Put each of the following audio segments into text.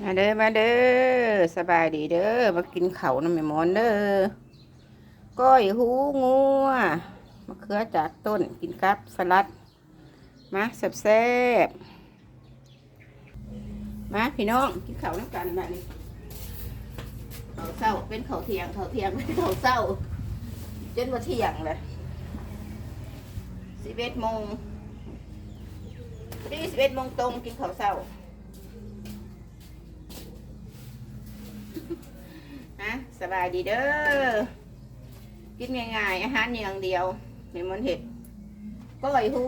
มาเด้อมาเด้อสบายดีเด้อมากินเขาน้ำแม่หมอนเด้อก้อยหูงัวมะเขือจากต้นกินกับสลัดมาแซ่บๆมาพี่น้องกินเขาน้ำกันแบบนี้เขาเศร้าเป็นเขาเทียงเขาเทียงเป็นเขาเศร้าจนว่าเที่ยงเลยสิบเอ็ดโมงพอดีสิบเอ็ดโมงตรงกินเขาเศร้า สบายดีเด้อกินง่ายๆอาหารอย่างเดียวเมมอนเห็ดก้อยหู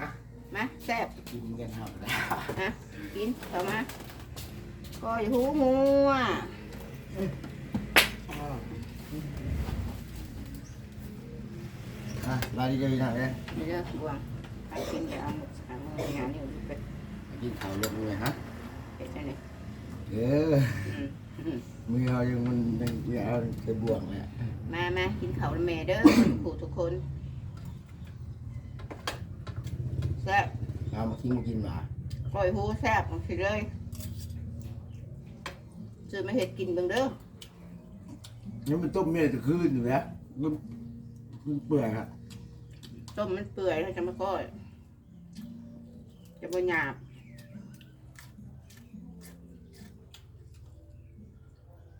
ฮะมาแซ่บกินกันเอาแล้วฮะกินเข้ามาก้อยหูงัวอะมาดีๆหน่อยเลยนี่เด้อบวงไปกินเดี๋ยวเอาหามืองานนี่ไปกินข้าวลงเลยฮะไปใช่ไหมเอออื มอืมมือเรายังมันยังยังเอาใส่บ่วงเลยมามากินข้าวแล้วแม่เด้อผู้ทุกคนแซ่บเอามากินมากินหมาก้อยหูแซ่บมันสิเลยซื้อมาเห็ดกินเบิ่งเด้อนี่มันต้มเมี่ยจะคืนอยู่แล้วมันมันเปื่อยครับต้มมันเปื่อยแล้วจะมาก้อยจะบ่หยาบ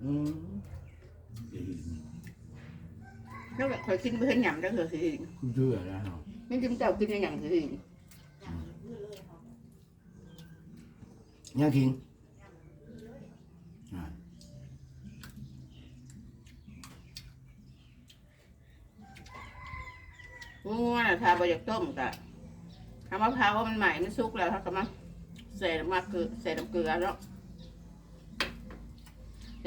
อืมแล้วแบบคอยกินเพื่อนหยำแล้วเหรอสิคุณเชื่อแล้วเหรอไม่กินเจ้ากินอย่างสิ ยังทิ้งอะงูน่ะทาบะยากต้มกะทำมะพร้าวมันใหม่ มันสุกแล้วเขาก็มาใส่น้ำมะเกลือใส่น้ำเกลือแล้วใส่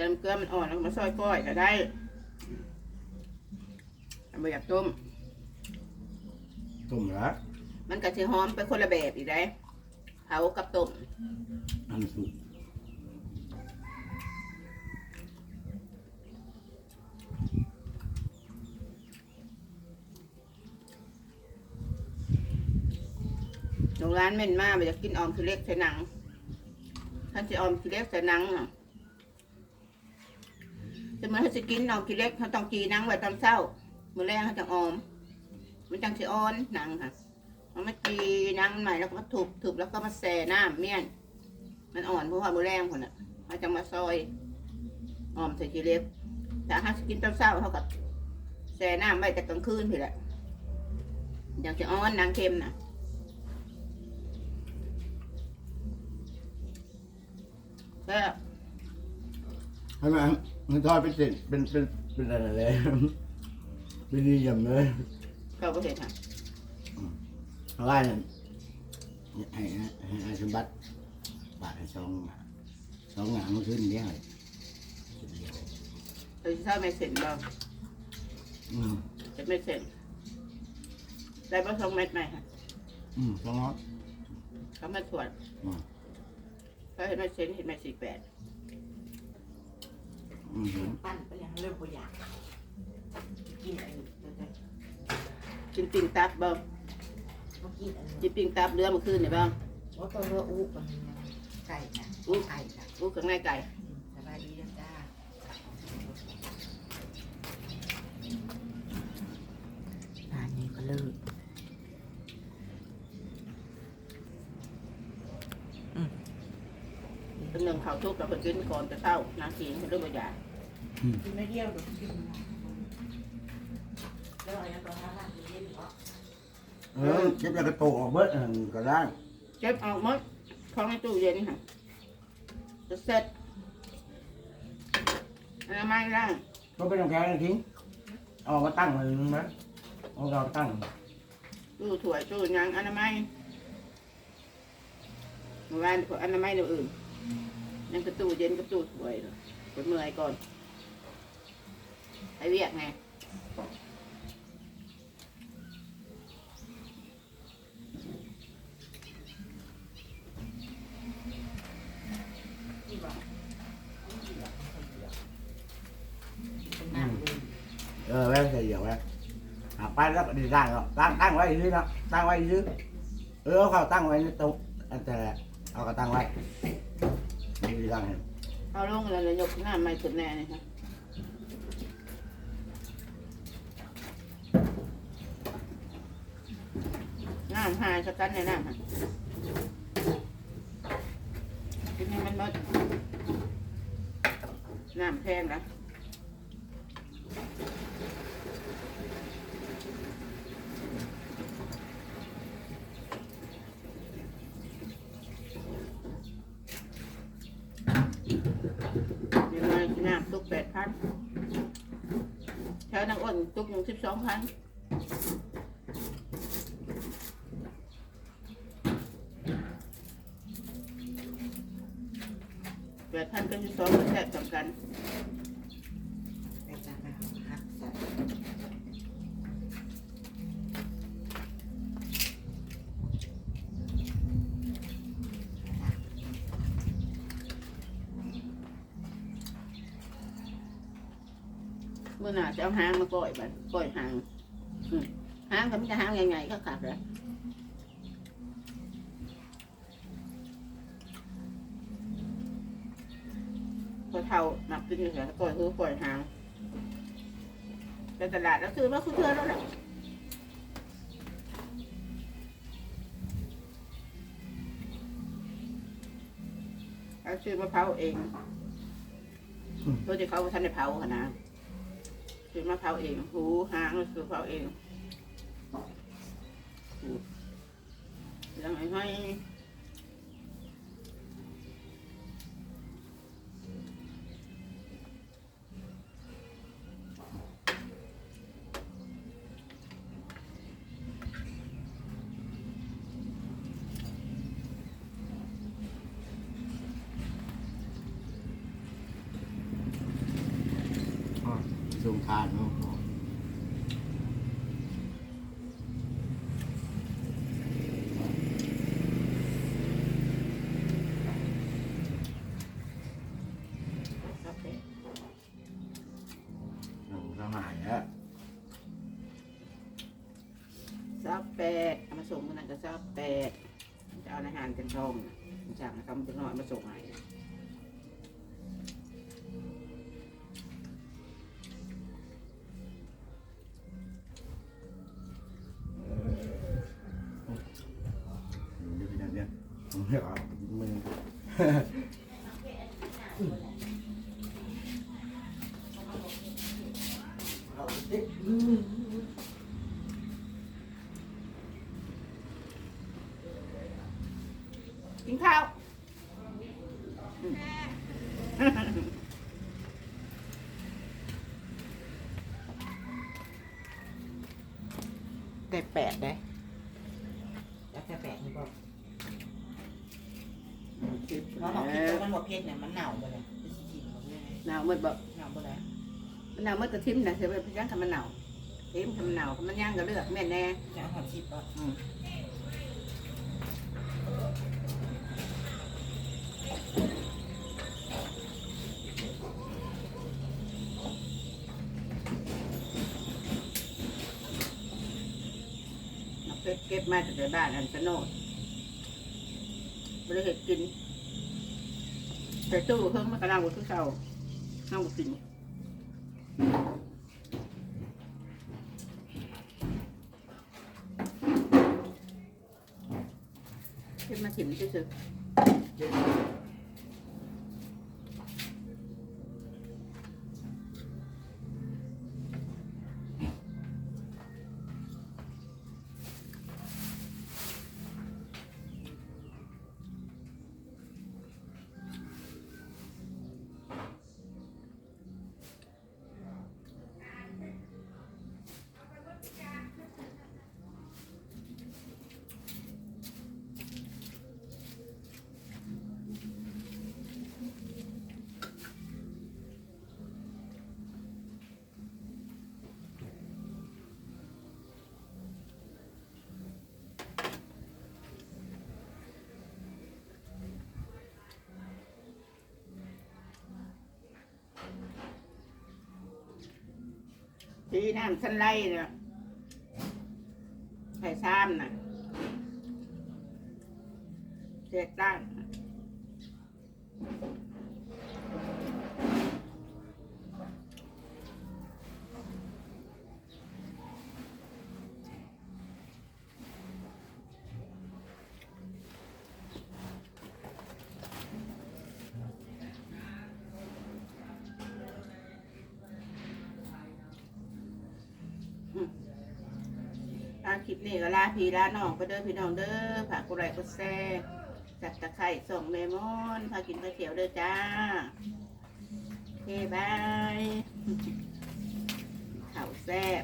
น้ำเกลือมันอ่อนแล้วก็มาซอยก้อยก็ได้ทำบะยากต้ม ต้มแล้วมันก็จะหอมไปคนละแบบอีกได้เผากับต้มอันสุกโรงร้านเม่นมาไปจะกินออมคือเล็กใส่หนังท่านจะออมคือเล็กใส่หนังอะจะเห มือนเขาจะกินออมคือเล็กเขาต้องกีนังไว้ตอนเช้ามื้อแรกเขาจะออม มันจังสิอ่อนหนังค่ะมันมากีนังใหม่แล้วก็มาถูบถูบแล้วก็มาแส่น้ำเมี่ยน มันอ่อนเพราะว่ามื้อแรงคนน่ะเขาจะมาซอยออมใส่กีเล็กแต่ถ้าสิกินตอนเช้าเขาก็แส่น้ำไว้แต่กลางคืนพี่แหละอย่างจะอ่อนหนังเค็มน่ะก็ให้มัน มันทอดเป็นเศษเป็นเป็นเป็นอะไรเลยเป็นดีอย่างเลยก็บ่เห็นค่ะเพราะว่าเนี่ยให้ให้ให้ให้สมบัติบาทให้สองสองหางมันขึ้นเนี้ยเลยเราจะเช่าไม่เสร็จบ่อืมจะไม่เสร็จได้บ่สองเม็ดไหมค่ะอืมสองร้อยเขามาตรวจอืมเขาเห็นไม่เสร็จเห็นไม่สี่แปดอืม ปั้นไปยังเริ่มบ่อยากกินอะไรเดี๋ยวจะกินปิ่งตับบ่มากินอะไรกินปิ่งตับเรือเมื่อคืนเนี่ยบ่ว่าตัวเรืออู้กันไก่นะอู้ไก่นะอู้ข้างในไก่ สบายดีนะจ้าอันนี้ก็เลิก เป็นหนึ่งเขาวทุกข์เราไปกินก่อนจะเช้านาทีให้เรื่องบ่อยากกินไม่เดียวเดี๋ยวกินแล้วอะไรตัวนั้นล่ะกินเย็นเหรอเออเก็บแล้วก็โตออกเบิดอันก็ได้เก็บเอาหมดของในตู้เย็นค่ะจะเสร็จอันนั้นไม่ร่างก็เป็นน้ำแข็งนะทิ้งเอามาตั้งไว้นึงนะเอาเราตั้งตู้ถั่วยตู้หยังอันนั้นไม่เมื่อวานพวกอันนั้นไม่เดี๋ยวอื่น นั่นก็ตู้เย็นกับตู้ถ้วยเนาะไปเมื่อยก่อนไปเวียกไงที่บอเป็นน้ำเลยเออแม่ใส่เดี๋ยวแม่หาไปแล้วก็ดีตั้งแล้วตั้งตั้งไว้ยืนนะตั้งไว้ยืนเออเอาเขาตั้งไว้ในโต๊ะอันแต่เอาก็ตั้งไว้่างเห็นเอาลงแล้วเลยยกหน้าไม่ขึ้นแน่เลยค่ะน้ำหายสักกันในน้ำค่ะทีนี้มันหมดน้ำแพงนะยังไงน้ำตุกแปดพันแถวนางอ้น ตุกหนึ่งสิบสองพันแปดพันกับสิบสองก็แทบสำคัญ เมื่อหน่าจะเอาหางมาก่อยบัดก่อยหางอืมหางก็มันจะหางใหญ่ๆก็ขาดเลยพอเท่านับกินอยู่แล้วก่อยคือก่อยหางแต่ตลาดแล้วซื้อมาคือเพื่อนแล้วแหละเอาซื้อมาเผาเองตัวที่เขาบ่ทันได้เผาขนาด คือมะพร้าวเอง หูหางคือมะพร้าวเองยังไงให้ ทรงทานเนาะครับเด้หนุ่มสมัยอะซาแปดเอามาส่งมันนั่นก็ซาแปดจะเอาอาหารกันทองนะมันจากนะครับมันจะน้อยมาส่งให้ เรียกเอามือเอาเด็กกินข้าวได้แปดได้แล้วแต่แปดนี่ก็ คิด เพราะของ ที่ตัวมันหมดเพชรเนี่ยมันเน่าไปเลยเป็นสีๆหมดเลยหนาวหมดแบบเน่าไปแล้วมันหนาวหมดกระทิมนะเธอไปย่างทำมันหนาวทิมทำมันหนาวมันย่างก็เลือกแม่นแน่จะเอาหอมชิปก็อืมเอาเป็ดเก็บมาจากในบ้านอันสนดบริเหตุกิน แต่ตู้เพิ่มมากระด้างบนตู้เก่าน้ำบุกินเก็บมาถิ่มซื่อๆ ทีน้ำสันไล่เนี่ยไข่ซ้ำน่ะเจ็ดด้ง ลิปนี้ก็ลาพี่ลาน้องไปเด้อพี่น้องเด้อฝากกดไลค์กดแชร์จับตะไคร่ส่งเมมอนพากินก๋วยเตี๋ยวเด้อจ้าโอเคบายข่าวแซ่บ